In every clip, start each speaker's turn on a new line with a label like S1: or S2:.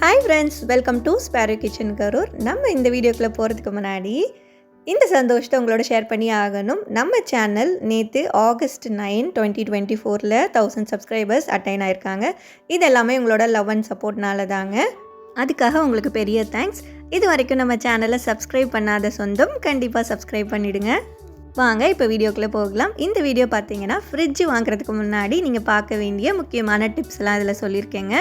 S1: Hi friends welcome to Sparrow Kitchen Karur நம்ம இந்த வீடியோக்குள்ளே போகிறதுக்கு முன்னாடி இந்த சந்தோஷத்தை உங்களோட ஷேர் பண்ணி ஆகணும். நம்ம சேனல் நேற்று ஆகஸ்ட் நைன் டுவெண்ட்டி டுவெண்ட்டி ஃபோரில் தௌசண்ட் சப்ஸ்கிரைபர்ஸ் அட்டைன் ஆயிருக்காங்க. இது எல்லாமே உங்களோட லவ் அண்ட் சப்போர்ட்னால தாங்க அதுக்காக உங்களுக்கு பெரிய தேங்க்ஸ் இது வரைக்கும் நம்ம சேனலை சப்ஸ்கிரைப் பண்ணாத சொந்தம் கண்டிப்பாக சப்ஸ்கிரைப் பண்ணிவிடுங்க வாங்க இப்போ வீடியோக்குள்ளே போகலாம். இந்த வீடியோ பார்த்தீங்கன்னா ஃப்ரிட்ஜ் வாங்குறதுக்கு முன்னாடி நீங்கள் பார்க்க வேண்டிய முக்கியமான டிப்ஸ்லாம் இதில் சொல்லியிருக்கேங்க.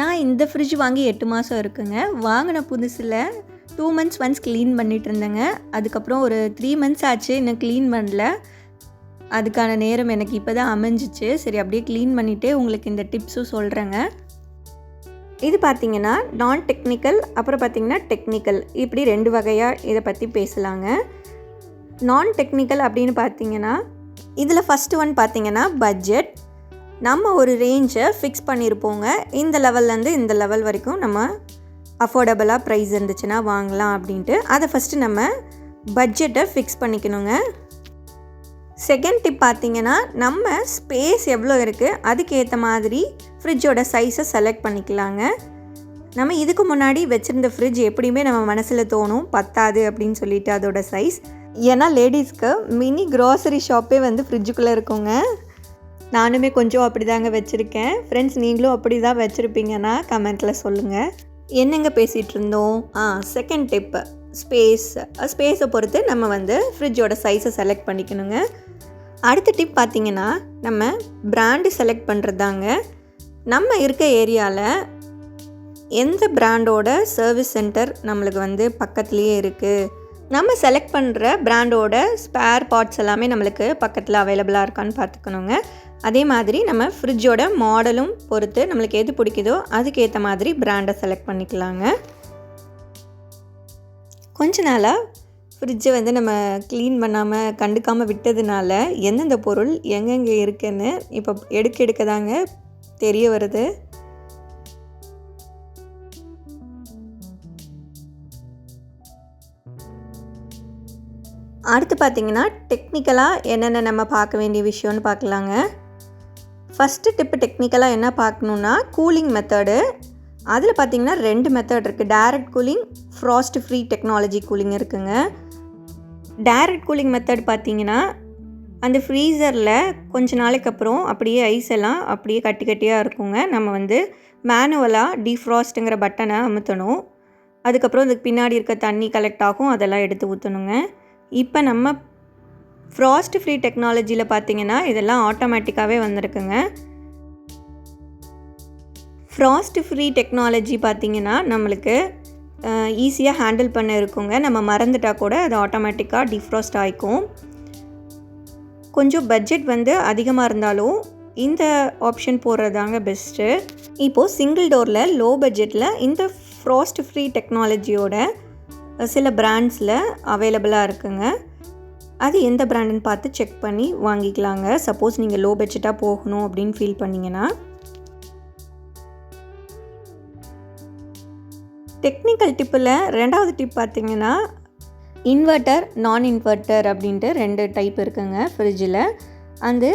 S1: நான் இந்த ஃப்ரிட்ஜ் வாங்கி எட்டு மாதம் இருக்குங்க. வாங்கின புதுசில் டூ மந்த்ஸ் ஒன்ஸ் க்ளீன் பண்ணிட்டு இருந்தேங்க. அதுக்கப்புறம் ஒரு த்ரீ மந்த்ஸ் ஆச்சு இன்னும் க்ளீன் பண்ணல. அதுக்கான நேரம் எனக்கு இப்போ தான் அமைஞ்சிச்சு. சரி அப்படியே க்ளீன் பண்ணிவிட்டு உங்களுக்கு இந்த டிப்ஸும் சொல்கிறேங்க இது பார்த்தீங்கன்னா நான் டெக்னிக்கல் அப்புறம் பார்த்திங்கன்னா டெக்னிக்கல் இப்படி ரெண்டு வகையாக இதை பற்றி பேசலாங்க. நான் டெக்னிக்கல் அப்படின்னு பார்த்தீங்கன்னா இதில் ஃபஸ்ட்டு ஒன் பார்த்தீங்கன்னா பட்ஜெட் நம்ம ஒரு ரேஞ்சை ஃபிக்ஸ் பண்ணியிருப்போங்க இந்த லெவல்லேருந்து இந்த லெவல் வரைக்கும் நம்ம அஃபோர்டபுளாக ப்ரைஸ் இருந்துச்சுன்னா வாங்கலாம் அப்படின்ட்டு. அதை ஃபஸ்ட்டு நம்ம பட்ஜெட்டை ஃபிக்ஸ் பண்ணிக்கணுங்க. செகண்ட் டிப் பார்த்தீங்கன்னா நம்ம ஸ்பேஸ் எவ்வளோ இருக்குது அதுக்கேற்ற மாதிரி ஃப்ரிட்ஜோட சைஸை செலக்ட் பண்ணிக்கலாங்க. நம்ம இதுக்கு முன்னாடி வச்சுருந்த ஃப்ரிட்ஜ் எப்படியுமே நம்ம மனசில் தோணும் பத்தாது அப்படின்னு சொல்லிட்டு அதோட சைஸ் ஏன்னா லேடிஸ்க்கு மினி க்ராசரி ஷாப்பே வந்து ஃப்ரிட்ஜுக்குள்ளே இருக்குங்க. நானுமே கொஞ்சம் அப்படி தாங்க வச்சுருக்கேன். ஃப்ரெண்ட்ஸ் நீங்களும் அப்படி தான் வச்சுருப்பீங்கன்னா கமெண்ட்டில் சொல்லுங்கள் என்னங்க பேசிகிட்டு இருந்தோம்? ஆ செகண்ட் டிப்பு ஸ்பேஸ் ஸ்பேஸை பொறுத்து நம்ம வந்து ஃப்ரிட்ஜோட சைஸை செலக்ட் பண்ணிக்கணுங்க. அடுத்த டிப் பார்த்திங்கன்னா நம்ம பிராண்டு செலக்ட் பண்ணுறது தாங்க நம்ம இருக்க ஏரியாவில் எந்த பிராண்டோட சர்வீஸ் சென்டர் நம்மளுக்கு வந்து பக்கத்துலேயே இருக்குது நம்ம செலக்ட் பண்ணுற பிராண்டோட ஸ்பேர் பார்ட்ஸ் எல்லாமே நம்மளுக்கு பக்கத்தில் அவைலபிளாக இருக்கான்னு பார்த்துக்கணுங்க அதே மாதிரி நம்ம ஃப்ரிட்ஜோட மாடலும் பொறுத்து நம்மளுக்கு எது பிடிக்குதோ அதுக்கேற்ற மாதிரி பிராண்டை செலக்ட் பண்ணிக்கலாங்க. கொஞ்ச நாளாக ஃப்ரிட்ஜை வந்து நம்ம க்ளீன் பண்ணாமல் கண்டுக்காமல் விட்டதுனால எந்தெந்த பொருள் எங்கெங்கே இருக்குன்னு இப்போ எடுக்க எடுக்க தாங்க தெரிய வருது. அடுத்து பார்த்திங்கன்னா டெக்னிக்கலாக என்னென்ன நம்ம பார்க்க வேண்டிய விஷயம்னு பார்க்கலாங்க. ஃபஸ்ட்டு டிப்பு டெக்னிக்கலாக என்ன பார்க்கணுன்னா கூலிங் மெத்தடு அதில் பார்த்திங்கன்னா ரெண்டு மெத்தட் இருக்குது direct cooling frost free technology cooling இருக்குங்க. டேரக்ட் கூலிங் மெத்தட் பார்த்திங்கன்னா அந்த ஃப்ரீசரில் கொஞ்ச நாளைக்கு அப்புறம் அப்படியே ஐஸ் எல்லாம் அப்படியே கட்டி கட்டியாக இருக்குங்க. நம்ம வந்து மேனுவலாக டீஃப்ராஸ்ட்டுங்கிற பட்டனை அமுத்தணும். அதுக்கப்புறம் அதுக்கு பின்னாடி இருக்க தண்ணி கலெக்ட் ஆகும். அதெல்லாம் எடுத்து ஊற்றணுங்க இப்போ நம்ம ஃப்ராஸ்ட் ஃப்ரீ டெக்னாலஜியில் பார்த்தீங்கன்னா இதெல்லாம் ஆட்டோமேட்டிக்காகவே வந்திருக்குங்க. ஃப்ராஸ்ட் ஃப்ரீ டெக்னாலஜி பார்த்திங்கன்னா நம்மளுக்கு ஈஸியாக ஹேண்டில் பண்ண இருக்குங்க. நம்ம மறந்துட்டால் கூட அது ஆட்டோமேட்டிக்காக டிஃப்ராஸ்ட் ஆகிக்கும் கொஞ்சம் பட்ஜெட் வந்து அதிகமாக இருந்தாலும் இந்த ஆப்ஷன் போடுறதாங்க பெஸ்ட்டு இப்போது சிங்கிள் டோரில் லோ பட்ஜெட்டில் இந்த ஃப்ராஸ்ட் ஃப்ரீ டெக்னாலஜியோட சில பிராண்ட்ஸில் அவைலபிளாக இருக்குங்க. அது எந்த பிராண்டுன்னு பார்த்து செக் பண்ணி வாங்கிக்கலாங்க. சப்போஸ் நீங்கள் லோ பட்ஜெட்டாக போகணும் அப்படின்னு ஃபீல் பண்ணிங்கன்னா. டெக்னிக்கல் டிப்பில் ரெண்டாவது டிப் பார்த்தீங்கன்னா இன்வெர்ட்டர் நான் இன்வெர்ட்டர் அப்படின்ட்டு ரெண்டு டைப் இருக்குங்க ஃப்ரிட்ஜில் அந்த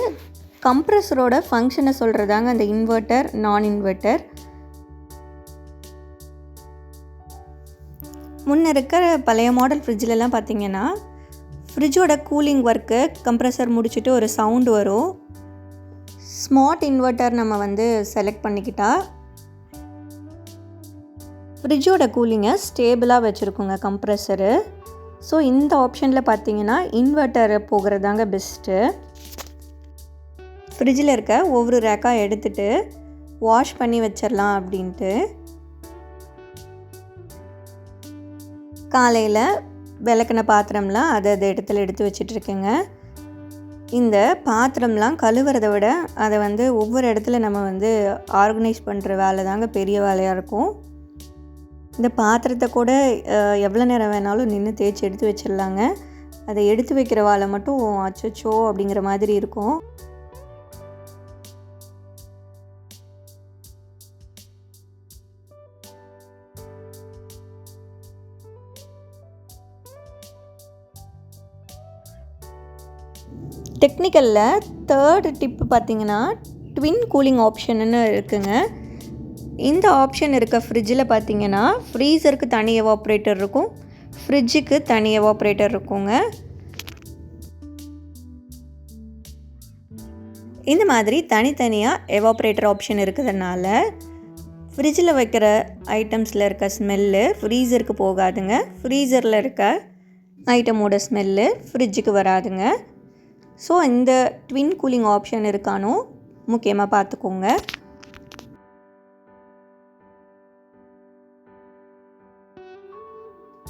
S1: கம்ப்ரஸரோட ஃபங்க்ஷனை சொல்கிறதாங்க அந்த இன்வெர்ட்டர் நான் இன்வெர்ட்டர் முன்ன இருக்கிற பழைய மாடல் ஃப்ரிட்ஜிலலாம் பார்த்தீங்கன்னா ஃப்ரிட்ஜோட கூலிங் ஒர்க்கு கம்ப்ரஸர் முடிச்சுட்டு ஒரு சவுண்டு வரும். ஸ்மார்ட் இன்வெர்ட்டர் நம்ம வந்து செலக்ட் பண்ணிக்கிட்டா ஃப்ரிட்ஜோட கூலிங்கை ஸ்டேபிளாக வச்சுருக்குங்க கம்ப்ரஸரு ஸோ இந்த ஆப்ஷனில் பார்த்தீங்கன்னா இன்வெர்ட்டர் போகிறது தாங்க பெஸ்ட்டு ஃப்ரிட்ஜில் இருக்க ஒவ்வொரு ரேக்காக எடுத்துகிட்டு வாஷ் பண்ணி வச்சிடலாம் அப்படின்ட்டு. காலையில் விளக்குன பாத்திரம்லாம் அதை அதை இடத்துல எடுத்து வச்சிட்ருக்கேங்க. இந்த பாத்திரம்லாம் கழுவுறதை விட அதை வந்து ஒவ்வொரு இடத்துல நம்ம வந்து ஆர்கனைஸ் பண்ணுற வேலை தாங்க பெரிய வேலையாக இருக்கும். இந்த பாத்திரத்தை கூட எவ்வளோ நேரம் வேணாலும் நின்று தேய்ச்சி எடுத்து வச்சிடலாங்க. அதை எடுத்து வைக்கிற வேலை மட்டும் அச்சச்சோ அப்படிங்கிற மாதிரி இருக்கும். டெக்னிக்கலில் தேர்டு டிப்பு பார்த்திங்கன்னா ட்வின் கூலிங் ஆப்ஷன்னு இருக்குங்க. இந்த ஆப்ஷன் இருக்க ஃப்ரிட்ஜில் பார்த்தீங்கன்னா ஃப்ரீசருக்கு தனி எவாப்ரேட்டர் இருக்கும். ஃப்ரிட்ஜுக்கு தனி எவாப்ரேட்டர் இருக்குங்க. இந்த மாதிரி தனித்தனியாக எவாப்ரேட்டர் ஆப்ஷன் இருக்கிறதுனால ஃப்ரிட்ஜில் வைக்கிற ஐட்டம்ஸில் இருக்க ஸ்மெல்லு ஃப்ரீசருக்கு போகாதுங்க. ஃப்ரீசரில் இருக்க ஐட்டமோட ஸ்மெல்லு ஃப்ரிட்ஜுக்கு வராதுங்க. ஸோ இந்த ட்வின் கூலிங் ஆப்ஷன் இருக்கானோ? முக்கியமாக பார்த்துக்கோங்க.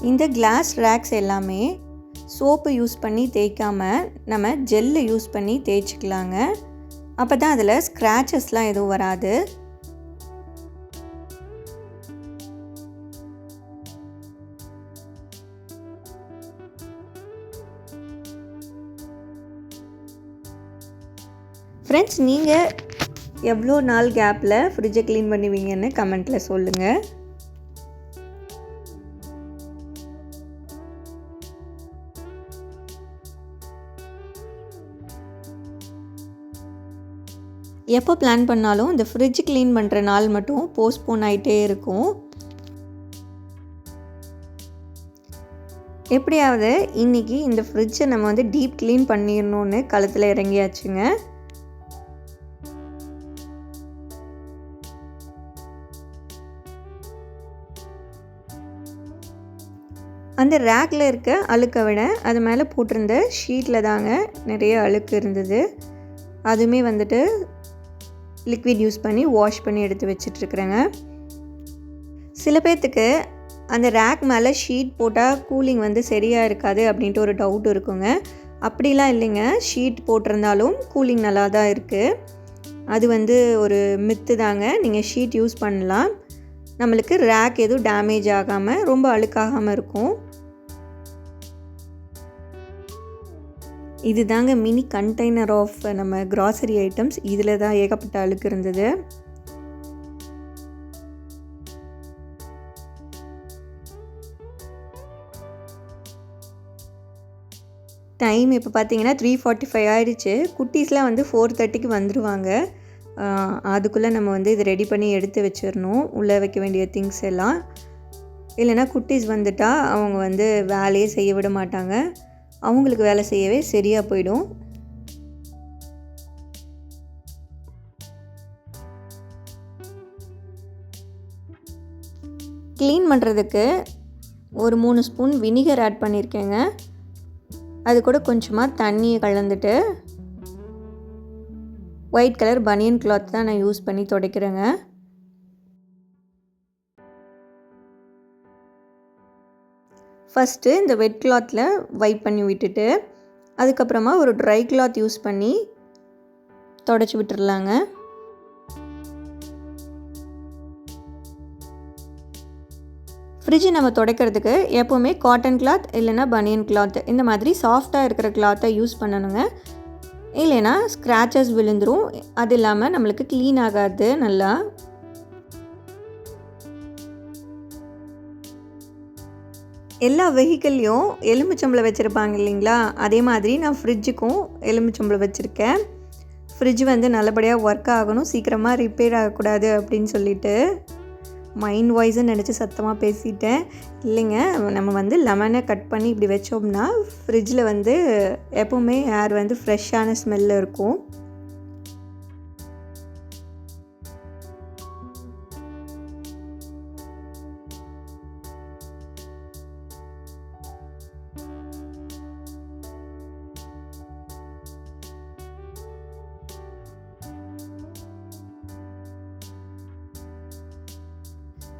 S1: இந்த கிளாஸ் ரேக்ஸ் எல்லாமே சோப்பு யூஸ் பண்ணி தேய்க்காமல் நம்ம ஜெல்லு யூஸ் பண்ணி தேய்ச்சிக்கலாங்க. அப்போ தான் அதில் ஸ்க்ராச்சஸ்லாம் எதுவும் வராது. ஃப்ரெண்ட்ஸ் நீங்கள் எவ்வளோ நாள் கேப்பில் ஃப்ரிட்ஜை க்ளீன் பண்ணுவீங்கன்னு கமெண்ட்டில் சொல்லுங்கள் எப்போ பிளான் பண்ணாலும் இந்த ஃப்ரிட்ஜ் க்ளீன் பண்ணுற நாள் மட்டும் போஸ்ட்போன் ஆகிட்டே இருக்கும். எப்படியாவது இன்றைக்கி இந்த ஃப்ரிட்ஜை நம்ம வந்து டீப் க்ளீன் பண்ணிடணுன்னு களத்தில் இறங்கியாச்சுங்க. அந்த ரேக்கில் இருக்க அழுக்கை விட அது மேலே போட்டிருந்த ஷீட்டில் தாங்க நிறைய அழுக்கு இருந்தது. அதுவுமே வந்துட்டு லிக்விட் யூஸ் பண்ணி வாஷ் பண்ணி எடுத்து வச்சிட்ருக்குறேங்க. சில பேர்த்துக்கு அந்த ரேக் மேலே ஷீட் போட்டால் கூலிங் வந்து சரியாக இருக்காது அப்படின்ட்டு ஒரு டவுட் இருக்குங்க. அப்படிலாம் இல்லைங்க. ஷீட் போட்டிருந்தாலும் கூலிங் நல்லா தான் இருக்குது அது வந்து ஒரு மித்து தாங்க. நீங்கள் ஷீட் யூஸ் பண்ணலாம். நம்மளுக்கு ரேக் எதுவும் டேமேஜ் ஆகாமல் ரொம்ப அழுக்காகாமல் இருக்கும். இது தாங்க மினி கண்டெய்னர் ஆஃப் நம்ம கிராசரி ஐட்டம்ஸ் இதில் தான் ஏகப்பட்ட அழுக்கு இருந்தது. டைம் இப்போ பார்த்தீங்கன்னா த்ரீ ஃபார்ட்டி ஃபைவ் ஆயிடுச்சு. குட்டீஸ்லாம் வந்து ஃபோர் தேர்ட்டிக்கு வந்துடுவாங்க அதுக்குள்ளே நம்ம வந்து இது ரெடி பண்ணி எடுத்து வச்சிடணும். உள்ளே வைக்க வேண்டிய திங்ஸ் எல்லாம். இல்லைன்னா குட்டீஸ் வந்துட்டால் அவங்க வந்து வேலையே செய்ய விட மாட்டாங்க. அவங்களுக்கு வேலை செய்யவே சரியாக போயிடும். க்ளீன் பண்ணுறதுக்கு ஒரு மூணு ஸ்பூன் வினிகர் ஆட் பண்ணியிருக்கேங்க அது கூட கொஞ்சமாக தண்ணியை கலந்துட்டு ஒயிட் கலர் பனியன் கிளாத் தான் நான் யூஸ் பண்ணி துடைக்கிறேங்க. ஃபஸ்ட்டு இந்த வெட் கிளாத்தில் வைப் பண்ணி விட்டுட்டு அதுக்கப்புறமா ஒரு ட்ரை கிளாத் யூஸ் பண்ணி தொடச்சி விட்டுடலாங்க ஃப்ரிட்ஜை நம்ம துடைக்கிறதுக்கு எப்போவுமே காட்டன் கிளாத் இல்லைன்னா பனியன் கிளாத் இந்த மாதிரி சாஃப்டாக இருக்கிற கிளாத்தை யூஸ் பண்ணணுங்க. இல்லைன்னா ஸ்க்ராச்சஸ் விழுந்துடும் அது இல்லாமல் நம்மளுக்கு க்ளீன் ஆகாது நல்லா. எல்லா வெஹிக்கிள்லையும் எலுமிச்சம்பளம் வச்சுருப்பாங்க இல்லைங்களா? அதே மாதிரி நான் ஃப்ரிட்ஜுக்கும் எலுமிச்சம்பளம் வச்சுருக்கேன். ஃப்ரிட்ஜ் வந்து நல்லபடியாக ஒர்க் ஆகணும் சீக்கிரமாக ரிப்பேர் ஆகக்கூடாது அப்படின்னு சொல்லிட்டு மைண்ட் வாய்ஸ்ன்னு நினச்சி சத்தமாக பேசிட்டேன். இல்லைங்க நம்ம வந்து லெமனை கட் பண்ணி இப்படி வச்சோம்னா ஃப்ரிட்ஜில் வந்து எப்போவுமே ஏர் வந்து ஃப்ரெஷ்ஷான ஸ்மெல்லு இருக்கும்.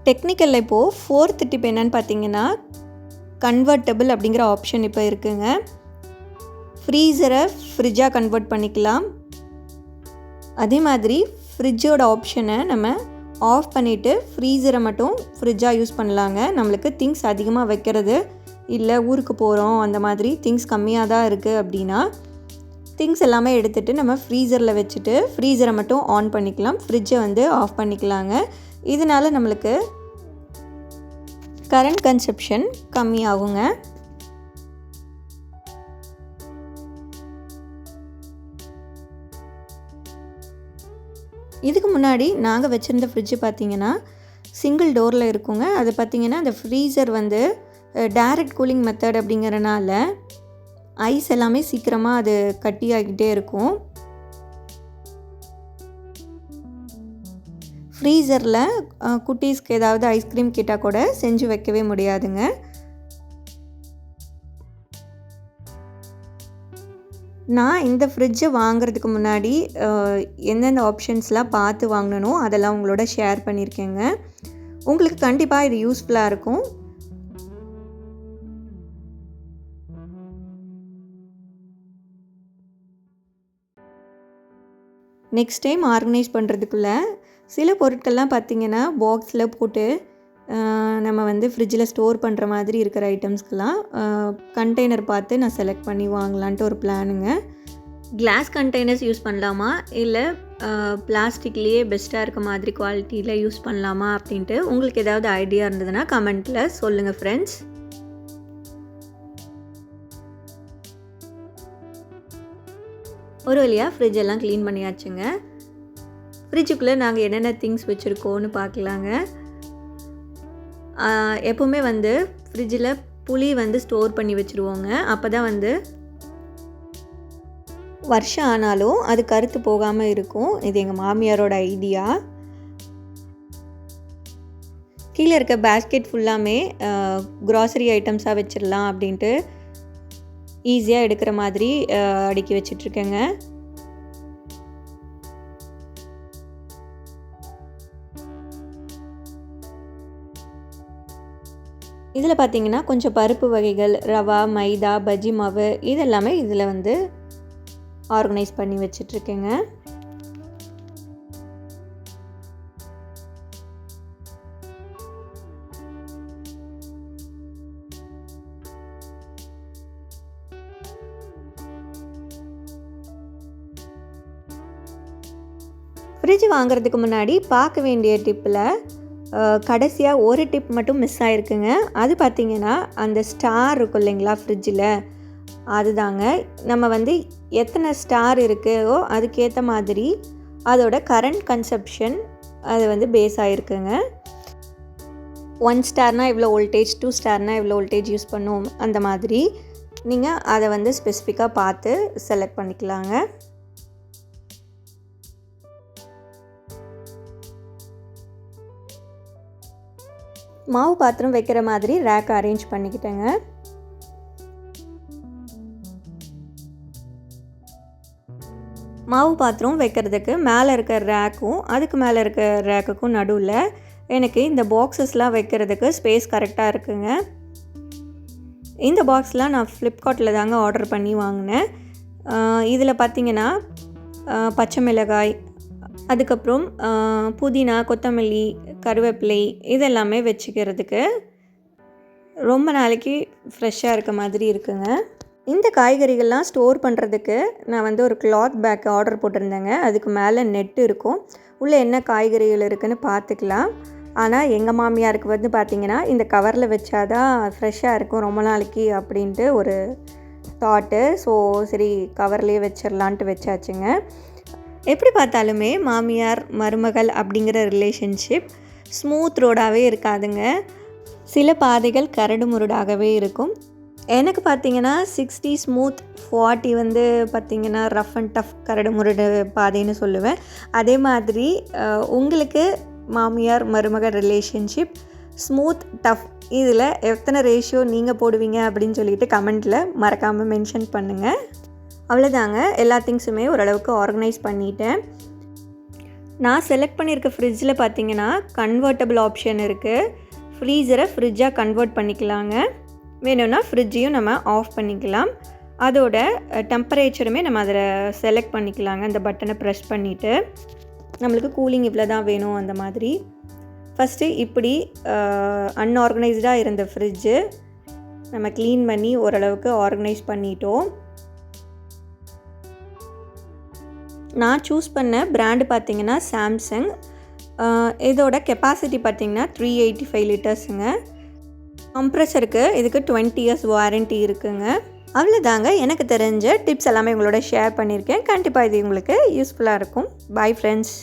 S1: டெக்னிக்கலில் இப்போது ஃபோர்த் டிப் என்னன்னு பார்த்தீங்கன்னா கன்வெர்ட்டபிள் அப்படிங்கிற ஆப்ஷன் இப்போ இருக்குங்க. ஃப்ரீசரை ஃப்ரிட்ஜாக கன்வெர்ட் பண்ணிக்கலாம். அதே மாதிரி ஃப்ரிட்ஜோட ஆப்ஷனை நம்ம ஆஃப் பண்ணிவிட்டு ஃப்ரீசரை மட்டும் ஃப்ரிட்ஜாக யூஸ் பண்ணலாங்க. நம்மளுக்கு திங்ஸ் அதிகமாக வைக்கிறது இல்லை ஊருக்கு போகிறோம் அந்த மாதிரி திங்ஸ் கம்மியாக தான் இருக்குது அப்படின்னா திங்ஸ் எல்லாமே எடுத்துகிட்டு நம்ம ஃப்ரீசரில் வச்சுட்டு ஃப்ரீசரை மட்டும் ஆன் பண்ணிக்கலாம். ஃப்ரிட்ஜை வந்து ஆஃப் பண்ணிக்கலாங்க. இதனால் நம்மளுக்கு கரண்ட் கன்சப்ஷன் கம்மியாகுங்க இதுக்கு முன்னாடி நாங்கள் வச்சுருந்த ஃப்ரிட்ஜு பார்த்தீங்கன்னா சிங்கிள் டோரில் இருக்குங்க. அது பார்த்தீங்கன்னா அந்த ஃப்ரீசர் வந்து டைரக்ட் கூலிங் மெத்தட் அப்படிங்கிறனால ஐஸ் எல்லாமே சீக்கிரமாக அது கட்டி ஆகிக்கிட்டே இருக்கும். ஃப்ரீசரில் குட்டீஸ்க்கு ஏதாவது ஐஸ்கிரீம் கேட்டால் கூட செஞ்சு வைக்கவே முடியாதுங்க. நான் இந்த ஃப்ரிட்ஜை வாங்குறதுக்கு முன்னாடி எந்தெந்த ஆப்ஷன்ஸ்லாம் பார்த்து வாங்கினனோ அதெல்லாம் உங்களோட ஷேர் பண்ணியிருக்கேங்க உங்களுக்கு கண்டிப்பாக இது யூஸ்ஃபுல்லாக இருக்கும். நெக்ஸ்ட் டைம் ஆர்கனைஸ் பண்ணுறதுக்குள்ளே சில பொருட்கள்லாம் பார்த்திங்கன்னா பாக்ஸில் போட்டு நம்ம வந்து ஃப்ரிட்ஜில் ஸ்டோர் பண்ணுற மாதிரி இருக்கிற ஐட்டம்ஸ்க்கெலாம் கண்டெய்னர் பார்த்து நான் செலக்ட் பண்ணி வாங்கலான்ட்டு ஒரு பிளானுங்க கிளாஸ் கண்டெய்னர்ஸ் யூஸ் பண்ணலாமா? இல்லை பிளாஸ்டிக்லேயே பெஸ்ட்டாக இருக்க மாதிரி குவாலிட்டியில் யூஸ் பண்ணலாமா அப்படின்ட்டு உங்களுக்கு ஏதாவது ஐடியா இருந்ததுன்னா கமெண்ட்டில் சொல்லுங்கள் ஃப்ரெண்ட்ஸ் ஒரு வழியாக ஃப்ரிட்ஜ் எல்லாம் க்ளீன் பண்ணியாச்சுங்க. ஃப்ரிட்ஜுக்குள்ளே நாங்கள் என்னென்ன திங்ஸ் வச்சுருக்கோன்னு பார்க்கலாங்க. எப்போவுமே வந்து ஃப்ரிட்ஜில் புளி வந்து ஸ்டோர் பண்ணி வச்சுருவோங்க. அப்போ தான் வந்து வருஷம் ஆனாலும் அது கருத்து போகாமல் இருக்கும். இது எங்கள் மாமியாரோட ஐடியா கீழே இருக்க பேஸ்கெட் ஃபுல்லாமே க்ராசரி ஐட்டம்ஸாக வச்சிடலாம் அப்படின்ட்டு ஈஸியாக எடுக்கிற மாதிரி அடுக்கி வச்சிட்ருக்கேங்க இதில் பார்த்தீங்கன்னா கொஞ்சம் பருப்பு வகைகள் ரவா மைதா பஜ்ஜி மாவு இதெல்லாமே இதில் வந்து ஆர்கனைஸ் பண்ணி வச்சிட்ருக்கேங்க. ஃப்ரிட்ஜ் வாங்குறதுக்கு முன்னாடி பார்க்க வேண்டிய டிப்பில் கடைசியாக ஒரு டிப் மட்டும் மிஸ் ஆகிருக்குங்க அது பார்த்திங்கன்னா அந்த ஸ்டார் இருக்கும் இல்லைங்களா ஃப்ரிட்ஜில் அதுதாங்க. நம்ம வந்து எத்தனை ஸ்டார் இருக்கோ அதுக்கேற்ற மாதிரி அதோட கரண்ட் கன்சப்ஷன் அது வந்து பேஸ் ஆகிருக்குங்க ஒன் ஸ்டார்னால் இவ்வளோ வோல்டேஜ் டூ ஸ்டார்னால் இவ்வளோ வோல்டேஜ் யூஸ் பண்ணுவோம் அந்த மாதிரி நீங்கள் அதை வந்து ஸ்பெசிஃபிக்காக பார்த்து செலக்ட் பண்ணிக்கலாங்க. மாவு பாத்திரம் வைக்கிற மாதிரி ரேக் அரேஞ்ச் பண்ணிக்கிட்டேங்க. மாவு பாத்திரம் வைக்கிறதுக்கு மேலே இருக்க ரேக்கும் அதுக்கு மேலே இருக்க ரேக்குக்கும் நடுவில் எனக்கு இந்த பாக்ஸஸ்லாம் வைக்கிறதுக்கு ஸ்பேஸ் கரெக்டாக இருக்குங்க. இந்த பாக்ஸ்லாம் நான் ஃப்ளிப்கார்ட்டில் தாங்க ஆர்டர் பண்ணி வாங்கினேன். இதில் பார்த்திங்கன்னா பச்சை மிளகாய் அதுக்கப்புறம் புதினா கொத்தமல்லி கருவேப்பிலை இதெல்லாமே வச்சுக்கிறதுக்கு ரொம்ப நாளைக்கு ஃப்ரெஷ்ஷாக இருக்க மாதிரி இருக்குங்க. இந்த காய்கறிகள்லாம் ஸ்டோர் பண்ணுறதுக்கு நான் வந்து ஒரு கிளாத் பேக் ஆர்டர் போட்டிருந்தேங்க. அதுக்கு மேலே நெட்டு இருக்கும். உள்ளே என்ன காய்கறிகள் இருக்குதுன்னு பார்த்துக்கலாம். ஆனால் எங்கள் மாமியாருக்கு வந்து பார்த்திங்கன்னா இந்த கவரில் வச்சாதான் ஃப்ரெஷ்ஷாக இருக்கும். ரொம்ப நாளைக்கு அப்படின்ட்டு ஒரு தாட்டு ஸோ சரி கவர்லேயே வச்சிடலான்ட்டு வச்சாச்சுங்க. எப்படி பார்த்தாலுமே மாமியார் மருமகள் அப்படிங்கிற ரிலேஷன்ஷிப் ஸ்மூத் ரோடாகவே இருக்காதுங்க. சில பாதைகள் கரடு முரடாகவே இருக்கும். எனக்கு பார்த்தீங்கன்னா சிக்ஸ்டி ஸ்மூத் ஃபார்ட்டி வந்து பார்த்திங்கன்னா ரஃப் அண்ட் டஃப் கரடு முரடு பாதைன்னு சொல்லுவேன். அதே மாதிரி உங்களுக்கு மாமியார் மருமகள் ரிலேஷன்ஷிப் ஸ்மூத் டஃப் இதில் எத்தனை ரேஷியோ நீங்கள் போடுவீங்க அப்படின்னு சொல்லிட்டு கமெண்ட்டில் மறக்காமல் மென்ஷன் பண்ணுங்கள் அவ்வளோதாங்க எல்லா திங்ஸுமே ஓரளவுக்கு ஆர்கனைஸ் பண்ணிட்டேன். நான் செலக்ட் பண்ணியிருக்க ஃப்ரிட்ஜில் பார்த்தீங்கன்னா கன்வெர்ட்டபிள் ஆப்ஷன் இருக்குது ஃப்ரீசரை ஃப்ரிட்ஜாக கன்வெர்ட் பண்ணிக்கலாங்க. வேணும்னா ஃப்ரிட்ஜையும் நம்ம ஆஃப் பண்ணிக்கலாம். அதோட டெம்பரேச்சருமே நம்ம அதில் செலக்ட் பண்ணிக்கலாங்க. அந்த பட்டனை ப்ரெஸ் பண்ணிவிட்டு நம்மளுக்கு கூலிங் இவ்வளோ தான் வேணும் அந்த மாதிரி. ஃபஸ்ட்டு இப்படி அன்ஆர்கனைஸ்டாக இருந்த ஃப்ரிட்ஜு நம்ம க்ளீன் பண்ணி ஓரளவுக்கு ஆர்கனைஸ் பண்ணிட்டோம். நான் சூஸ் பண்ண பிராண்டு பார்த்திங்கன்னா சாம்சங் இதோட கெப்பாசிட்டி பார்த்தீங்கன்னா த்ரீ எயிட்டி ஃபைவ் லிட்டர்ஸுங்க கம்ப்ரெஷருக்கு இதுக்கு டுவெண்ட்டி இயர்ஸ் வாரண்ட்டி இருக்குங்க. அவ்வளோதாங்க எனக்கு தெரிஞ்ச டிப்ஸ் எல்லாமே உங்களோட ஷேர் பண்ணியிருக்கேன். கண்டிப்பாக இது உங்களுக்கு யூஸ்ஃபுல்லாக இருக்கும். Bye friends